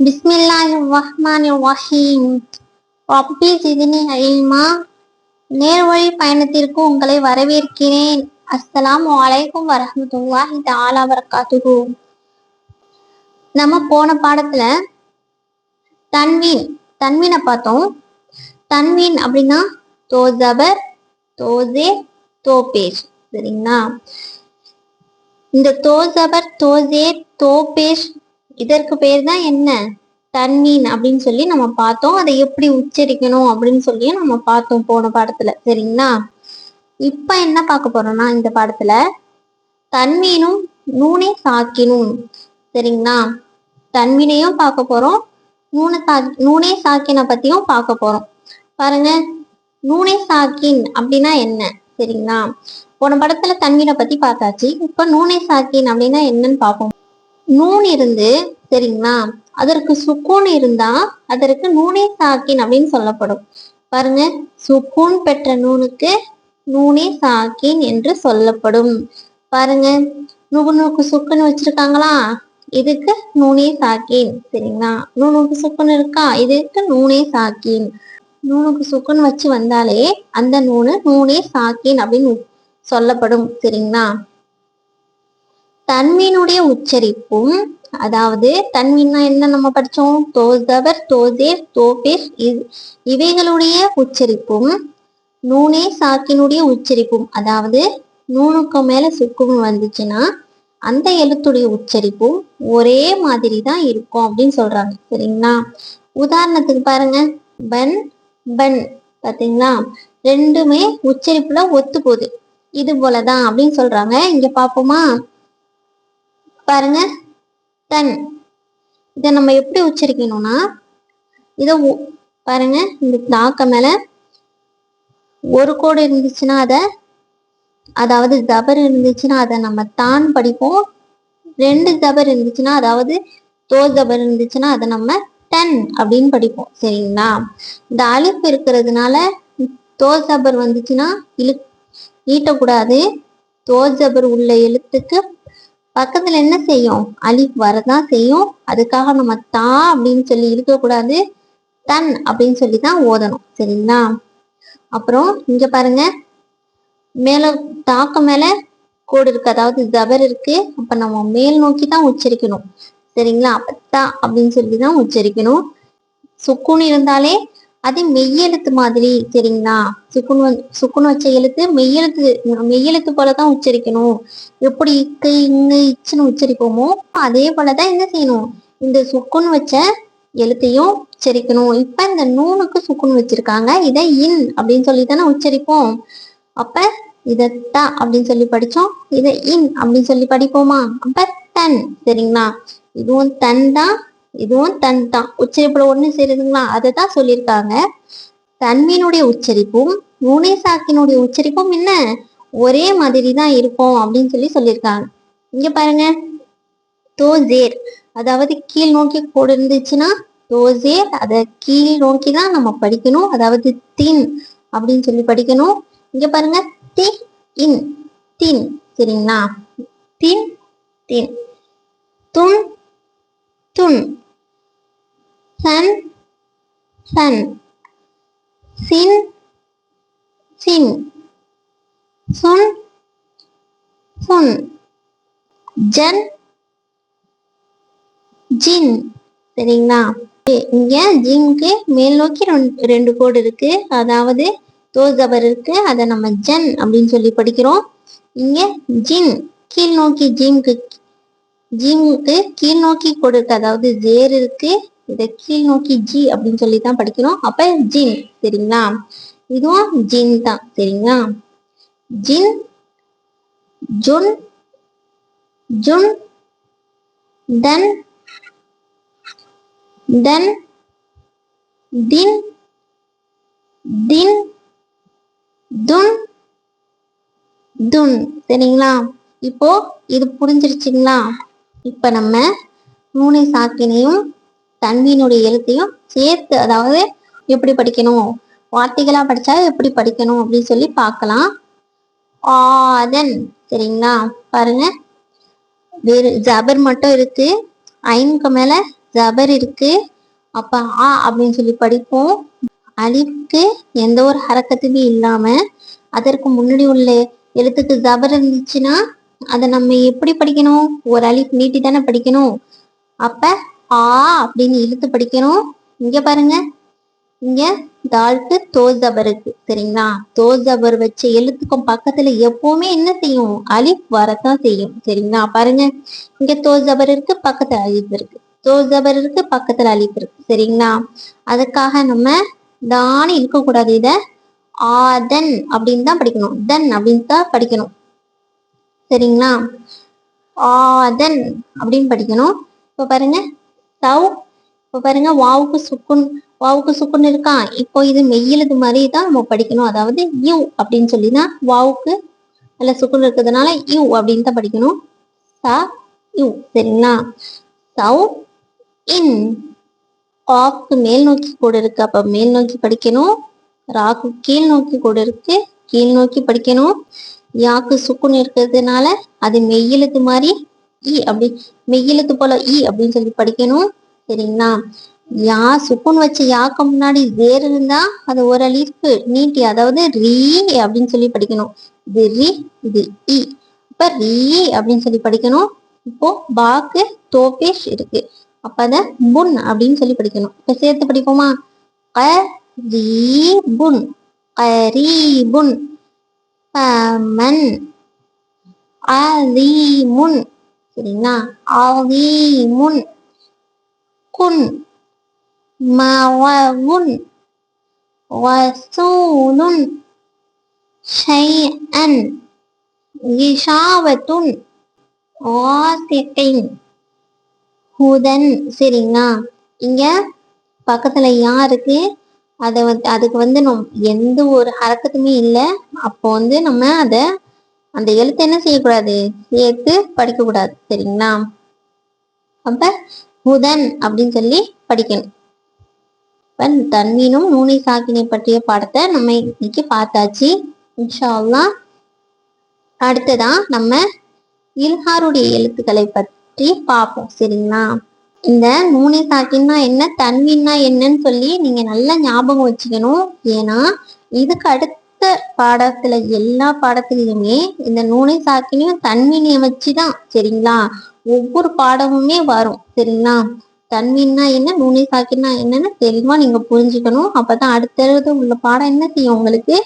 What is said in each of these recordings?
பிஸ்மில்லாஹிர் ரஹ்மானிர் ரஹீம் ரப்பி ஜிதினி இல்மா நேர்வழி பயணத்திற்கு உங்களை வரவேற்கிறேன். அஸ்ஸலாமு அலைக்கும் வரஹ்மத்துல்லாஹி தஆலா வரகாத்துகு நம்ம போன பாடத்துல தன்வீன் தன்வீனை பார்த்தோம். தன்வீன் அப்படின்னா தோஜபர் தோசே தோபேஷ். சரிங்களா? இந்த தோசபர் தோசே தோபேஷ் இதற்கு பேர் தான் என்ன? தன்மீன் அப்படின்னு சொல்லி நம்ம பார்த்தோம். அதை எப்படி உச்சரிக்கணும் அப்படின்னு சொல்லி நம்ம பார்த்தோம் போன பாடத்துல. சரிங்களா? இப்ப என்ன பார்க்க போறோம்னா இந்த பாடத்துல தன்மீனும் நூனே சாக்கினும் சரிங்களா? தன்மீனையும் பார்க்க போறோம். நூனை சாக்கி நூனே சாக்கினை பத்தியும் பார்க்க போறோம். பாருங்க. நூனே சாக்கின் அப்படின்னா என்ன? சரிங்களா? போன படத்துல தன்மீனை பத்தி பார்த்தாச்சு. இப்ப நூனே சாக்கின் அப்படின்னா என்னன்னு பார்ப்போம். நூன் இருந்து சரிங்களா? அதற்கு சுக்கூன் இருந்தா அதற்கு நூனே சாக்கின் அப்படின்னு சொல்லப்படும். பாருங்க சுக்கூன் பெற்ற நூனுக்கு நூனே சாக்கின் என்று சொல்லப்படும். பாருங்க நுகுனுக்கு சுக்குன்னு வச்சிருக்காங்களா? இதுக்கு நூனே சாக்கின் சரிங்களா? நூனுக்கு சுக்குன்னு இருக்கா? இதுக்கு நூனே சாக்கின். நூனுக்கு சுக்குன்னு வச்சு வந்தாலே அந்த நூனு நூனே சாக்கின் அப்படின்னு சொல்லப்படும் சரிங்களா? தன்மீனுடைய உச்சரிப்பும் அதாவது தன்மீன்னா என்ன நம்ம படிச்சோம்? தோசவர் தோசேர் தோபேர் இவைகளுடைய உச்சரிப்பும் நூனே சாக்கினுடைய உச்சரிப்பும் அதாவது நூனுக்கு மேல சுக்கும் வந்துச்சுன்னா அந்த எழுத்துடைய உச்சரிப்பும் ஒரே மாதிரி தான் இருக்கும் அப்படின்னு சொல்றாங்க. சரிங்களா? உதாரணத்துக்கு பாருங்க. பன் பன் பாத்தீங்களா? ரெண்டுமே உச்சரிப்புல ஒத்து போகுது இது போலதான் அப்படின்னு சொல்றாங்க. இங்க பாப்போமா? பாருங்க. தன் இதை நம்ம எப்படி உச்சரிக்கணும்னா இதை பாருங்க இந்த தாக்க மேல ஒரு கோடு இருந்துச்சுன்னா அதை அதாவது ஜபர் இருந்துச்சுன்னா அதை நம்ம தான் படிப்போம். ரெண்டு ஜபர் இருந்துச்சுன்னா அதாவது தோ ஜபர் இருந்துச்சுன்னா அதை நம்ம டன் அப்படின்னு படிப்போம். சரிங்களா? இந்த அழிப்பு இருக்கிறதுனால தோ ஜபர் வந்துச்சுன்னா இழு நீட்டக்கூடாது தோ ஜபர் உள்ள எழுத்துக்கு பக்கத்துல என்ன செய்யும்? அலிஃப் வரதான் செய்யும். அதுக்காக நம்ம தா அப்படின்னு சொல்லி இருக்கக்கூடாது. தன் அப்படின்னு சொல்லி தான் ஓதணும். சரிங்களா? அப்புறம் இங்க பாருங்க. மேல தாக்கு மேல கோடு இருக்கு. அதாவது ஜபர் இருக்கு. அப்ப நம்ம மேல் நோக்கி தான் உச்சரிக்கணும். சரிங்களா? அப்பத்தா அப்படின்னு சொல்லி தான் உச்சரிக்கணும். சுக்குன்னு இருந்தாலே அதே மெய்யெழுத்து மாதிரி சரிங்களா? சுக்குன் சுக்குன் வச்ச எழுத்து மெய்யெழுத்து மெய்யெழுத்து போலதான் உச்சரிக்கணும். எப்படி இக்கு இங்கு இச்சுன்னு உச்சரிப்போமோ அதே போலதான் என்ன செய்யணும்? இந்த சுக்குன் வச்ச எழுத்தையும் உச்சரிக்கணும். இப்ப இந்த நூனுக்கு சுக்குன் வச்சிருக்காங்க. இதை இன் அப்படின்னு சொல்லி தானே உச்சரிப்போம். அப்ப இத அப்படின்னு சொல்லி படிச்சோம். இதை இன் அப்படின்னு சொல்லி படிப்போமா? அப்ப தன் சரிங்களா? இதுவும் தன் தான். இதுவும் தன் தான். உச்சரிப்புல ஒண்ணு சேருதுங்களா? அதை தான் சொல்லியிருக்காங்க. தன்மீனுடைய உச்சரிப்பும் நுனைசாக்கினுடைய உச்சரிப்பும் என்ன? ஒரே மாதிரி தான் இருக்கும் அப்படின்னு சொல்லி சொல்லியிருக்காங்க. இங்க பாருங்க. தோசேர் அதாவது கீழ் நோக்கி கோடு இருந்துச்சுன்னா தோசேர் அதை கீழ் நோக்கி தான் நம்ம படிக்கணும். அதாவது தின் அப்படின்னு சொல்லி படிக்கணும். இங்க பாருங்க. தி இன் தின். சரிங்களா? தின் தின். துன் துன் சன் சன் சின் சின் சுன் சுன் ஜன் ஜின். சரிங்களா? இங்க ஜின்க்கு மேல் நோக்கி ரெண்டு கோடு இருக்கு. அதாவது தோசபர் இருக்கு. அதை நம்ம ஜன் அப்படின்னு சொல்லி படிக்கிறோம். இங்க ஜின் கீழ் நோக்கி ஜிம்க்கு ஜிம்க்கு கீழ் நோக்கி கொடுக்கு அதாவது ஜேர் இருக்கு இதை கீழ் நோக்கி ஜி அப்படின்னு சொல்லி தான் படிக்கிறோம் அப்ப ஜின் சரிங்களா? இதுவும் ஜின் தான் சரிங்களா? ஜின் ஜுன் ஜுன் தன் தன் தின் தின் துன் துன் சரிங்களா? இப்போ இது புரிஞ்சிருச்சுங்களா? இப்ப நம்ம நூனை சாக்கினையும் தன்வியினுடைய எழுத்தையும் சேர்த்து அதாவது எப்படி படிக்கணும்? வார்த்தைகளா படிச்சா எப்படி படிக்கணும் அப்படின்னு சொல்லி பார்க்கலாம். ஆதன் சரிங்களா? பாருங்க. வேறு ஜபர் மட்டும் இருக்கு. ஐனுக்கு மேல ஜபர் இருக்கு. அப்ப ஆ அப்படின்னு சொல்லி படிப்போம். அலிஃப்க்கு எந்த ஒரு ஹரக்கத்துமே இல்லாம அதற்கு முன்னாடி உள்ள எழுத்துக்கு ஜபர் இருந்துச்சுன்னா அதை நம்ம எப்படி படிக்கணும்? ஒரு அழிப்பு நீட்டி தானே படிக்கணும். அப்ப ஆ அப்படின்னு இழுத்து படிக்கணும். இங்க பாருங்க. இங்க தாழ்த்து தோ ஜபர் இருக்கு சரிங்களா? தோ ஜபர் வச்ச எழுத்துக்கும் பக்கத்துல எப்பவுமே என்ன செய்யும்? அலிஃப் வரத்தான் செய்யும் சரிங்களா? பாருங்க. இங்க தோ ஜபர் இருக்கு பக்கத்துல அழிப்பு இருக்கு. தோ இருக்கு பக்கத்துல அழிப்பு இருக்கு சரிங்களா? அதுக்காக நம்ம தானே இருக்கக்கூடாது இத. ஆதன் அப்படின்னு தான் படிக்கணும். தன் அப்படின்னு தான் படிக்கணும். சரிங்களா ஆதன் அப்படின்னு படிக்கணும். இப்போ பாருங்க. தவ். இப்போ பாருங்க. வாவுக்கு சுக்குன். வாவுக்கு சுக்குன் இருக்கா? இப்போ இது மெய்யெழுது மாதிரி தான் நம்ம படிக்கணும். அதாவது யூ அப்படின்னு சொல்லி தான் வாவுக்கு நல்ல சுக்குன் இருக்கிறதுனால யூ அப்படின்னு தான் படிக்கணும். Saw you. சரிங்களா? தவ் இன். ஆக்கு மேல் நோக்கி கூட இருக்கு. அப்ப மேல் நோக்கி படிக்கணும். ராக்கு கீழ் நோக்கி கூட இருக்கு. கீழ் நோக்கி படிக்கணும். யாக்கு சுக்குன் இருக்கிறதுனால அது மெய்யெழுத்து மாதிரி இ அப்படி மெய்யெழுத்து போல இ அப்படின்னு சொல்லி படிக்கணும். சரிங்களா? யா சுக்குன்னு வச்ச யாக்கு முன்னாடி வேர் இருந்தா அது ஒரு அழிப்பு நீட்டி அதாவது ரீ அப்படின்னு சொல்லி படிக்கணும். இது ரி இது இ. இப்ப ரீ அப்படின்னு சொல்லி படிக்கணும். இப்போ பாக்கு தோபேஷ் இருக்கு. அப்ப அத புன் அப்படின்னு சொல்லி படிக்கணும். இப்ப சேர்த்து படிப்போமா? கரீபுன் கரீபுன். ஃபமன் அதீமுன் சரிங்களா? ஆதீமுன் குன். மவவுன். வசூலுன். ஷைஅன். இஷாவத்துன் வாசிட்டின். ஹுதன். சரிங்களா? இங்க பக்கத்துல யாருக்கு? அதை வந்து அதுக்கு வந்து நம் எந்த ஒரு ஹரக்கத்துமே இல்லை. அப்போ வந்து நம்ம அதை அந்த எழுத்து என்ன செய்யக்கூடாது? சேர்த்து படிக்க கூடாது சரிங்களா? அப்ப ஹுதன் அப்படின்னு சொல்லி படிக்கணும். இப்போ தன்மீனும் நூனை சாக்கினை பற்றிய பாடத்தை நம்ம இன்னைக்கு பார்த்தாச்சு. இன்ஷா அல்லாஹ் அடுத்ததா நம்ம இல்ஹாருடைய எழுத்துக்களை பற்றி பார்ப்போம் சரிங்களா? இந்த நூனை சாக்கின்னா என்ன தன்மீன்னா என்னன்னு சொல்லி நீங்க நல்லா ஞாபகம் வச்சுக்கணும். ஏன்னா இதுக்கு அடுத்த பாடத்துல எல்லா பாடத்திலையுமே இந்த நூனை சாக்கினையும் தன்மீனிய வச்சுதான் சரிங்களா? ஒவ்வொரு பாடமுமே வரும் சரிங்களா? தன்மீன்னா என்ன நூனை சாக்கினா என்னன்னு தெளிவா நீங்க புரிஞ்சுக்கணும். அப்பதான் அடுத்தது உள்ள பாடம் என்ன செய்யும் உங்களுக்கு?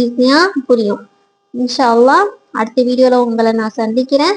ஈஸியா புரியும். இன்ஷா அல்லா அடுத்த வீடியோல உங்களை நான் சந்திக்கிறேன்.